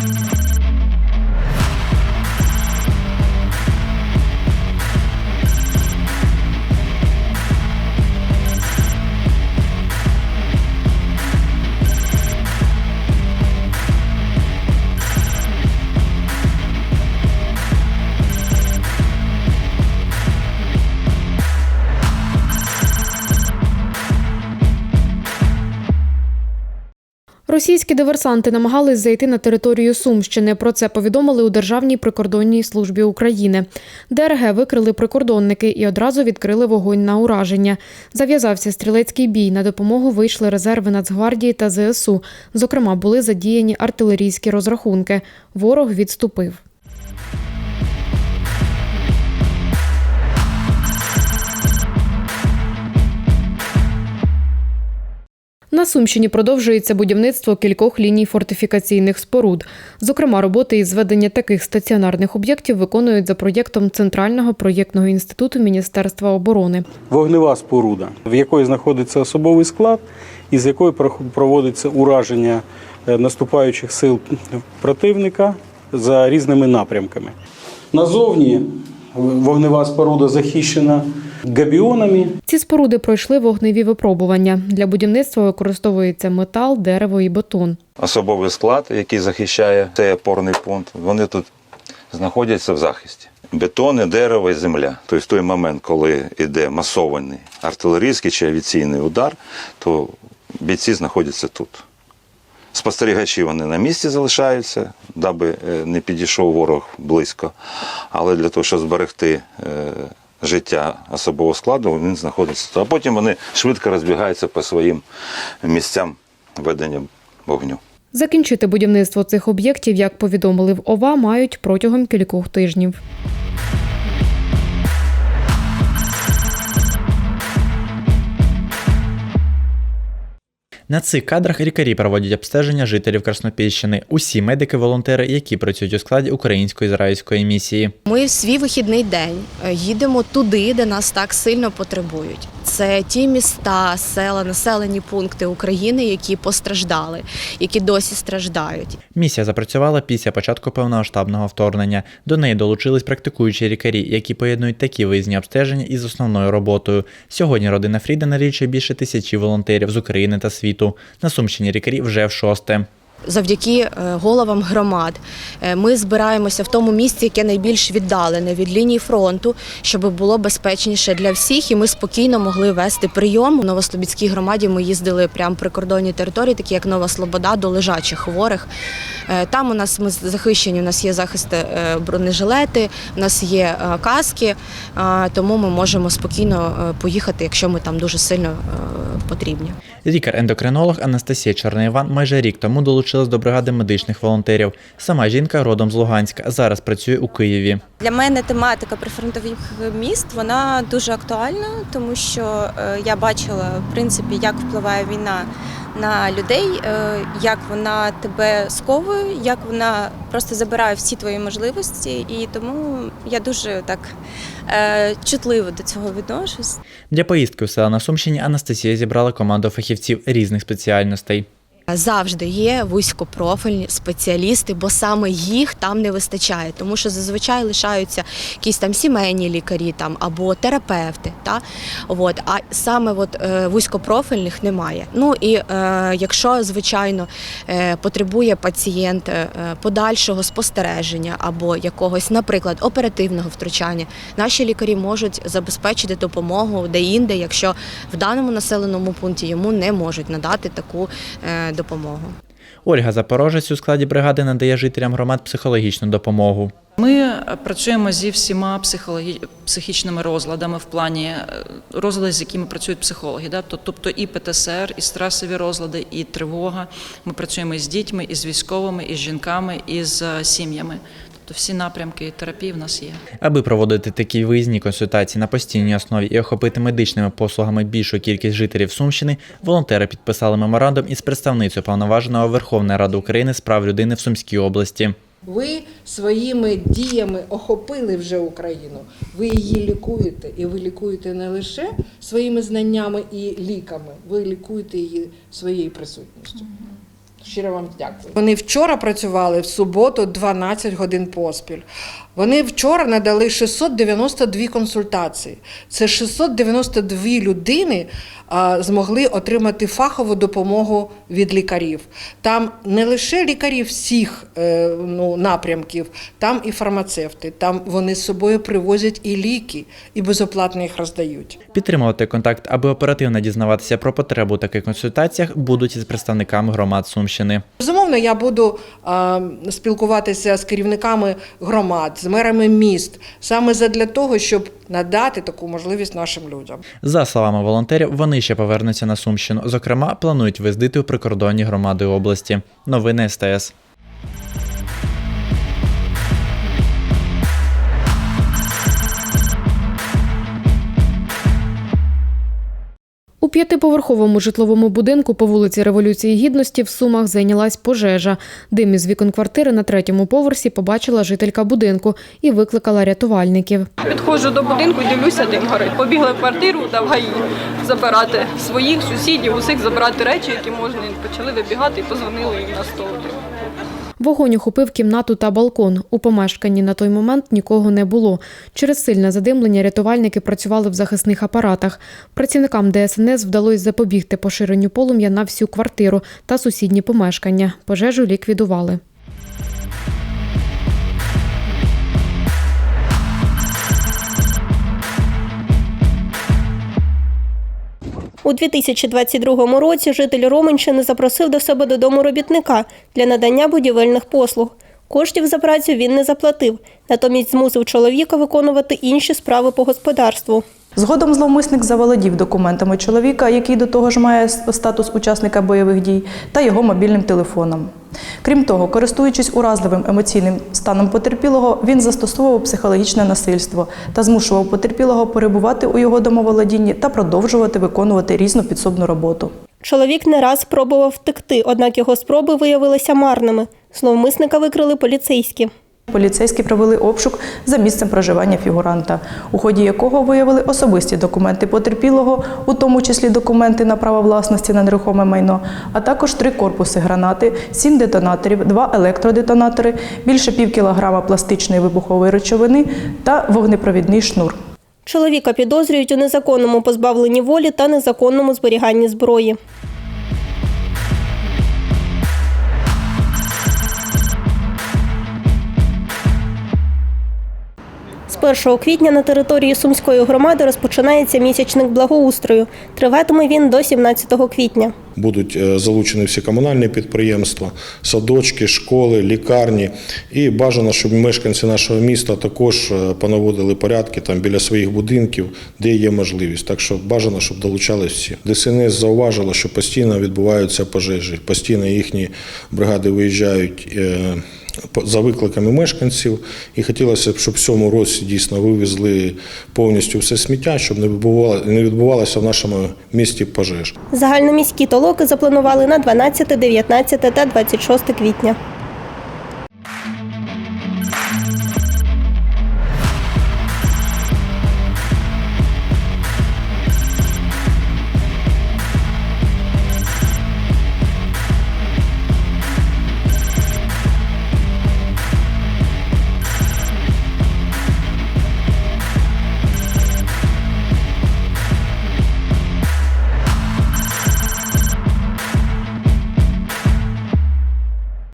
you Російські диверсанти намагались зайти на територію Сумщини. Про це повідомили у Державній прикордонній службі України. ДРГ викрили прикордонники і одразу відкрили вогонь на ураження. Зав'язався стрілецький бій. На допомогу вийшли резерви Нацгвардії та ЗСУ. Зокрема, були задіяні артилерійські розрахунки. Ворог відступив. На Сумщині продовжується будівництво кількох ліній фортифікаційних споруд. Зокрема, роботи із зведення таких стаціонарних об'єктів виконують за проєктом Центрального проєктного інституту Міністерства оборони. Вогнева споруда, в якої знаходиться особовий склад, і з якої проводиться ураження е, наступаючих сил противника за різними напрямками. Назовні вогнева споруда захищена габіонами, Ці споруди пройшли вогневі випробування. Для будівництва використовується метал, дерево і бетон. особовий склад, який захищає цей опорний пункт, вони тут знаходяться в захисті. Бетони, дерево і земля. Тобто в той момент, коли йде масований артилерійський чи авіаційний удар, то бійці знаходяться тут. Спостерігачі вони на місці залишаються, даби е, не підійшов ворог близько. Але для того, щоб зберегти е, життя особового складу, він знаходиться. А потім вони швидко розбігаються по своїм місцям ведення вогню. Закінчити будівництво цих об'єктів, як повідомили в ОВА, мають протягом кількох тижнів. На цих кадрах лікарі проводять обстеження жителів Краснопільщини. Усі медики-волонтери, які працюють у складі українсько-ізраїльської місії. Ми в свій вихідний день е, їдемо туди, де нас так сильно потребують. Це ті міста, села, населені пункти України, які постраждали, які досі страждають. Місія запрацювала після початку повномасштабного вторгнення. До неї долучились практикуючі лікарі, які поєднують такі виїзні обстеження із основною роботою. Сьогодні родина Фріда налічує більше тисячі волонтерів з України та світу. На Сумщині лікарі вже в шосте. Завдяки е, головам громад е, ми збираємося в тому місці, яке найбільш віддалене від лінії фронту, щоб було безпечніше для всіх, і ми спокійно могли вести прийом. У Новослобідській громаді ми їздили прямо при кордонній території, такі як Нова Слобода, до лежачих хворих. Е, Там у нас ми захищені, у нас є захисти е, бронежилети, у нас є каски, тому ми можемо спокійно поїхати, якщо ми там дуже сильно потрібні. Лікар-ендокринолог Анастасія Чорноїван майже рік тому долучилась до бригади медичних волонтерів. Сама жінка родом з Луганська, зараз працює у Києві. Для мене тематика прифронтових міст вона дуже актуальна, тому що е, я бачила в принципі, як впливає війна на людей, е, як вона тебе сковує, як вона просто забирає всі твої можливості, і тому я дуже так чутливо до цього відношусь. Для поїздки у села на Сумщині Анастасія зібрала команду фахівців різних спеціальностей. Завжди є вузькопрофільні спеціалісти, бо саме їх там не вистачає, тому що зазвичай лишаються якісь там сімейні лікарі там або терапевти. Та? От, а саме от, е, вузькопрофільних немає. Ну і е, якщо, звичайно, е, потребує пацієнт е, подальшого спостереження або якогось, наприклад, оперативного втручання, наші лікарі можуть забезпечити допомогу де-інде, якщо в даному населеному пункті йому не можуть надати таку е, допомогу. Ольга Запорожець у складі бригади надає жителям громад психологічну допомогу. Ми працюємо зі всіма психологі... психічними розладами в плані е, розлади, з якими працюють психологи. Да? То- Тобто і ПТСР, і стресові розлади, і тривога. Ми працюємо з дітьми, і з військовими, і з жінками, і з е, сім'ями. Тобто всі напрямки терапії в нас є. Аби проводити такі виїзні консультації на постійній основі і охопити медичними послугами більшу кількість жителів Сумщини, волонтери підписали меморандум із представницею повноваженого Верховної Ради України з прав людини в Сумській області. Ви своїми діями охопили вже Україну. Ви її лікуєте, і ви лікуєте не лише своїми знаннями і ліками, ви лікуєте її своєю присутністю. Щиро вам дякую. Вони вчора працювали в суботу 12 годин поспіль. Вони вчора надали 692 консультації. Це 692 людини змогли отримати фахову допомогу від лікарів. Там не лише лікарі всіх е, ну, напрямків, там і фармацевти. Там вони з собою привозять і ліки, і безоплатно їх роздають. Підтримувати контакт, аби оперативно дізнаватися про потребу у таких консультаціях, будуть із представниками громад Сумщини. Безумовно, я буду спілкуватися з керівниками громад, з мерами міст, саме задля того, щоб надати таку можливість нашим людям. За словами волонтерів, вони ще повернуться на Сумщину. Зокрема, планують виздити у прикордонні громади області. Новини СТС. П'ятиповерховому житловому будинку по вулиці Революції Гідності в Сумах зайнялась пожежа. Дим із вікон квартири на третьому поверсі побачила жителька будинку і викликала рятувальників. Підходжу до будинку дивлюся, дим горить. Побігли в квартиру та в ГАІ забирати своїх сусідів, усіх забирати речі, які можна. Почали вибігати і позвонили їм на 101. Вогонь охопив кімнату та балкон. У помешканні на той момент нікого не було. Через сильне задимлення рятувальники працювали в захисних апаратах. Працівникам ДСНС вдалося запобігти поширенню полум'я на всю квартиру та сусідні помешкання. Пожежу ліквідували. У 2022 році житель Роменщини запросив до себе додому робітника для надання будівельних послуг. Коштів за працю він не заплатив, натомість змусив чоловіка виконувати інші справи по господарству. Згодом зловмисник заволодів документами чоловіка, який до того ж має статус учасника бойових дій, та його мобільним телефоном. Крім того, користуючись уразливим емоційним станом потерпілого, він застосовував психологічне насильство та змушував потерпілого перебувати у його домоволодінні та продовжувати виконувати різну підсобну роботу. Чоловік не раз спробував втекти, однак його спроби виявилися марними. Зловмисника викрили поліцейські. Поліцейські провели обшук за місцем проживання фігуранта, у ході якого виявили особисті документи потерпілого, у тому числі документи на право власності на нерухоме майно, а також три корпуси гранати, сім детонаторів, два електродетонатори, більше пів кілограма пластичної вибухової речовини та вогнепровідний шнур. Чоловіка підозрюють у незаконному позбавленні волі та незаконному зберіганні зброї. З 1 квітня на території Сумської громади розпочинається місячник благоустрою. Триватиме він до 17 квітня. Будуть е, залучені всі комунальні підприємства, садочки, школи, лікарні. І бажано, щоб мешканці нашого міста також е, понаводили порядки там біля своїх будинків, де є можливість. Так що бажано, щоб долучались всі. ДСНС зауважило, що постійно відбуваються пожежі, постійно їхні бригади виїжджають. е, За викликами мешканців, і хотілося б, щоб в цьому році дійсно вивезли повністю все сміття, щоб не відбувало- не відбувалося в нашому місті пожеж. Загальноміські толоки запланували на 12, 19 та 26 квітня.